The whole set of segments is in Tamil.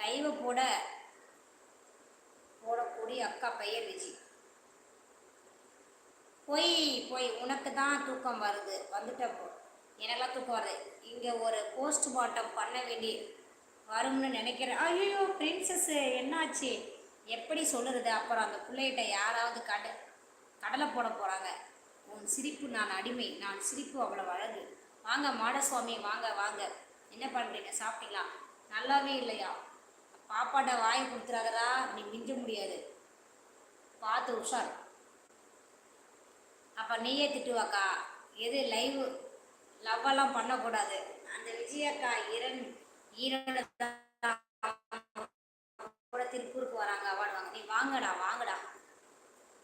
லைவை போட போடக்கூடிய அக்கா பையன் விஜி. போய் போய் உனக்கு தான் தூக்கம் வருது. வந்துட்ட போ. எனக்கெல்லாம் தூக்கம் வருது. இங்கே ஒரு போஸ்ட் மார்ட்டம் பண்ண வேண்டி வரும்னு நினைக்கிறேன் ஐயோ பிரின்சஸ்ஸு என்னாச்சு? எப்படி சொல்லுறது? அப்புறம் அந்த பிள்ளைகிட்ட யாராவது கட கடலை போட போகிறாங்க உன் சிரிப்பு நான் அடிமை. நான் சிரிப்பு அவ்வளோ அழகு. வாங்க மாடசுவாமி வாங்க வாங்க. என்ன பண்ணுறீங்க சாப்பிட்டீங்களா? நல்லாவே இல்லையா? பாப்பாட்ட வாங்கி கொடுத்துறாதடா நீ மிஞ்ச முடியாது. பார்த்து உஷார். அப்போ நீயே திட்டுவாக்கா எது லைவ் லவ்வெல்லாம் பண்ணக்கூடாது. அந்த விஜயக்கா இரண் ஈரோட கூட திருப்பூருக்கு வராங்க அவார்டு வாங்க. நீ வாங்கடா வாங்கடா.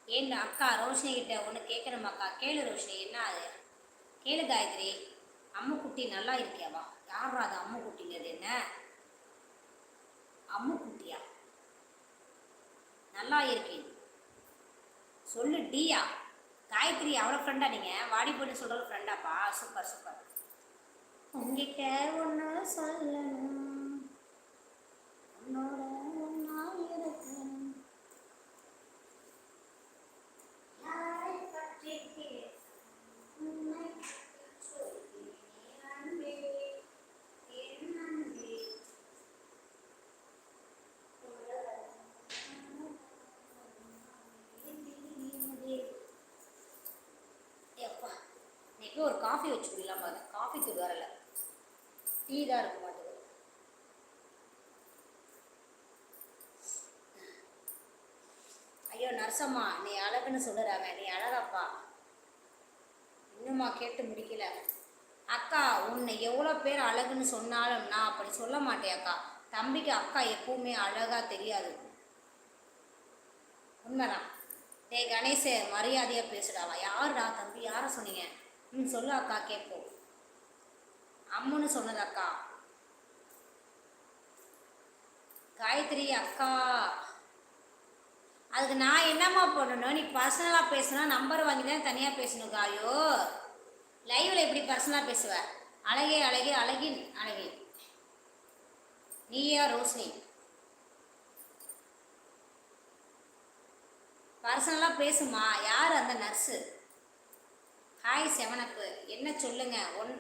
ஏன் அக்கா ரோஷினி கிட்ட ஒன்று கேட்கணுமாக்கா கேளு ரோஷினி என்ன அது? கேளு காயத்ரி அம்முக்குட்டி நல்லா இருக்கியாவா? யாரா அது அம்முக்குட்டிங்கிறது என்ன? அம்முக்குட்டியா? நல்லா இருக்கேன். சொல்லு டியா? காயத்ரி அவ்வளோ ஃப்ரெண்டா நீங்கள் வாடி போட்டு சொல்கிற ஃப்ரெண்டாப்பா சூப்பர் சூப்பர். உங்ககிட்ட ஒன்று சொல்லணும் உன்னோட ஒன்றா இருக்கணும் யாரை பற்றி பேச உன்னை பற்றி சொல்கிறேன் அன்பே, என் அன்பே. எப்பா இன்னைக்கு ஒரு காஃபி வச்சு குடிக்கலாம் பாருங்க. காஃபி தூள் வரல டீ தான் இருக்க மாட்டேங்குது ஐயோ நர்சம்மா நீ அழகுன்னு சொல்லுறாங்க. நீ அழகாப்பா. இன்னுமா கேட்டு முடிக்கல. அக்கா உன்னை எவ்வளோ பேர் அழகுன்னு சொன்னாலும் நான் அப்படி சொல்ல மாட்டேன் அக்கா. தம்பிக்கு அக்கா எப்பவுமே அழகா தெரியாது. உண்மைதான். டேய் கணேஷ் மரியாதையாக பேசுடாவா யாருடா தம்பி? யாரை சொன்னீங்க? ம் சொல்லு அக்கா கேட்போம். அம்முன்னு சொன்னது அக்கா. காயத்ரி அக்கா. அதுக்கு நான் என்னம்மா பண்ணணும்? நீ பர்சனலாக பேசுனா நம்பர் வாங்கி தான் தனியாக பேசணும் காயோ. லைவில் எப்படி பர்சனலாக பேசுவ? அழகே அழகே அழகின் அழகே நீயா ரோஷினி? பர்சனலாக பேசுமா யார் அந்த நர்ஸு ஹாய் செவனப்பு என்ன சொல்லுங்க? ஒன்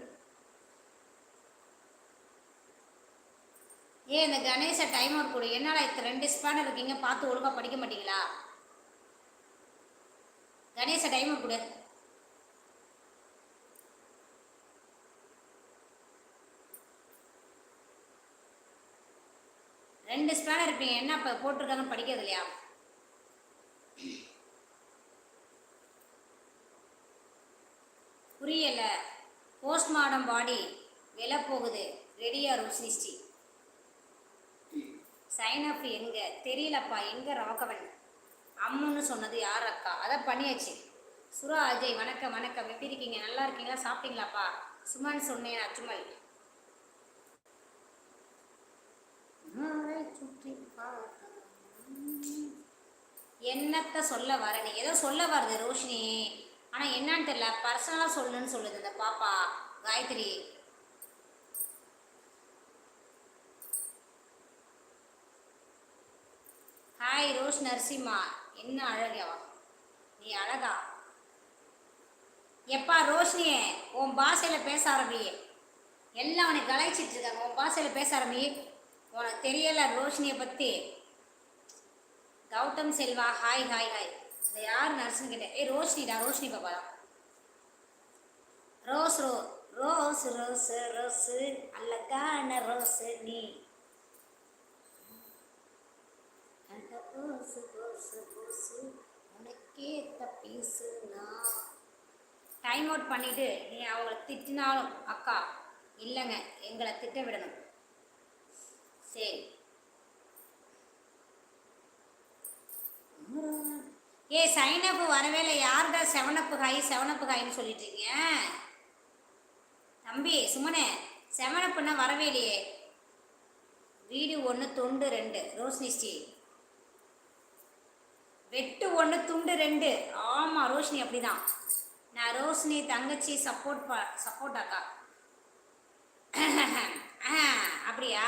ஏ இந்த கணேச டைம் அவுட் கொடு. என்னடா இத்தனை ரெண்டு ஸ்பேனர் இருக்கீங்க? பார்த்து ஒழுங்காக படிக்க மாட்டீங்களா? கணேச டைம் அவுட் கொடு. ரெண்டு ஸ்பேனர் இருப்பீங்க. என்ன இப்போ போட்டிருக்காங்கன்னு படிக்கிறது இல்லையா புரியல. போஸ்ட்மார்டம் பாடி விலை போகுது ரெடியா ருசிஸ்டி சைன் அப் எங்க? தெரியலப்பா எங்க ராகவன்? அம்முன்னு சொன்னது யார் அக்கா? அதை பண்ணியாச்சு. சுரா அஜய் வணக்கம் வணக்கம். எப்படி இருக்கீங்க? நல்லா இருக்கீங்களா? சாப்பிட்டீங்களாப்பா? சுமன் சொன்னேன் அச்சுமல் என்னத்த சொல்ல வரணி ஏதோ சொல்ல வருது ரோஷினி. ஆனால் என்னன்னு தெரியல. பர்சனலாக சொல்லுன்னு சொல்லுது இந்த பாப்பா காயத்ரி. ஹாய் ரோஷ் நரசிம்மா. என்ன அழகாவா நீ அழகா? எப்பா ரோஷினியே உன் பாஷையில் பேச ஆரம்பி. எல்லாம் உனக்கு கலாய்ச்சிட்டு இருக்காங்க. உன் பாஷையில் பேச ஆரம்பி. உனக்கு தெரியல ரோஷினியை பற்றி Gautham Selva hi hi hi இந்த யார் நர்ஸ்னு கேட்டேன். ஏய் ரோஷினிடா ரோஷினி பாப்பா தான். ரோஸ் ரோ ரோஸ் ரோஸ் ரோஸ் அல்லக்கான ரோஸ் நீ. அந்த போசு போசு போசு உனக்கே நான் டைம் அவுட் பண்ணிட்டு நீ அவங்கள திட்டினாலும் அக்கா இல்லைங்க எங்களை திட்ட விடணும். சரி. ஏ சைனப்பு வரவே இல்லை. யாருடா செவனப்பு காய் செவனப்பு காயின்னு சொல்லிட்டு இருக்கீங்க? தம்பி சுமனே செவனப்புன்னா வரவே இல்லையே. வீடு ஒன்று துண்டு ரெண்டு. ரோஷினி ஸ்ரீ. வெட்டு ஒன்று துண்டு ரெண்டு. ஆமாம் ரோஷினி அப்படிதான். நான் ரோஷினி தங்கச்சி சப்போர்ட் ப சப்போர்ட் அக்கா. அப்படியா?